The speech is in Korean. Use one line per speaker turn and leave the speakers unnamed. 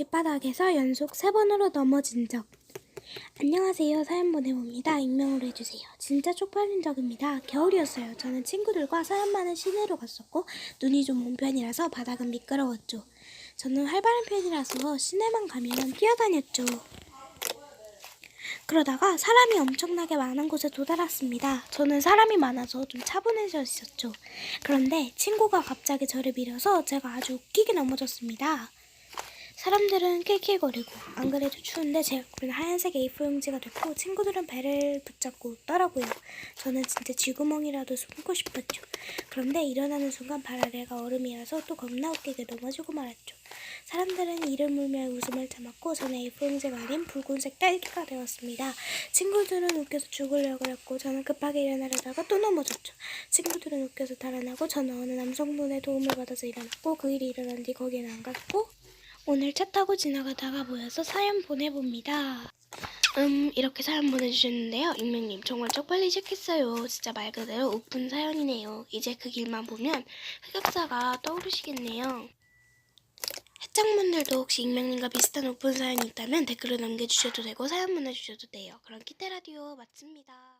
길바닥에서 연속 세 번으로 넘어진 적. 안녕하세요. 사연 보내봅니다. 익명으로 해주세요. 진짜 쪽팔린 적입니다. 겨울이었어요. 저는 친구들과 사연 많은 시내로 갔었고 눈이 좀 온 편이라서 바닥은 미끄러웠죠. 저는 활발한 편이라서 시내만 가면 뛰어다녔죠. 그러다가 사람이 엄청나게 많은 곳에 도달했습니다. 저는 사람이 많아서 좀 차분해져 있었죠. 그런데 친구가 갑자기 저를 밀어서 제가 아주 웃기게 넘어졌습니다. 사람들은 낄낄거리고 안 그래도 추운데 제 얼굴은 하얀색 A4 용지가 됐고 친구들은 배를 붙잡고 웃더라고요. 저는 진짜 쥐구멍이라도 숨고 싶었죠. 그런데 일어나는 순간 발 아래가 얼음이라서 또 겁나 웃기게 넘어지고 말았죠. 사람들은 이를 물며 웃음을 참았고 저는 A4 용지가 아닌 붉은색 딸기가 되었습니다. 친구들은 웃겨서 죽으려고 했고 저는 급하게 일어나려다가 또 넘어졌죠. 친구들은 웃겨서 달아나고 저는 어느 남성분의 도움을 받아서 일어났고 그 일이 일어난 뒤 거기는 안 갔고 오늘 차 타고 지나가다가 보여서 사연 보내봅니다. 음, 이렇게 사연 보내주셨는데요. 익명님, 정말 쪽팔리 시작했어요. 진짜 말 그대로 우픈 사연이네요. 이제 그 길만 보면 흑역사가 떠오르시겠네요. 해장분들도 혹시 익명님과 비슷한 오픈 사연이 있다면 댓글로 남겨주셔도 되고 사연 보내주셔도 돼요. 그럼 키테라디오 마칩니다.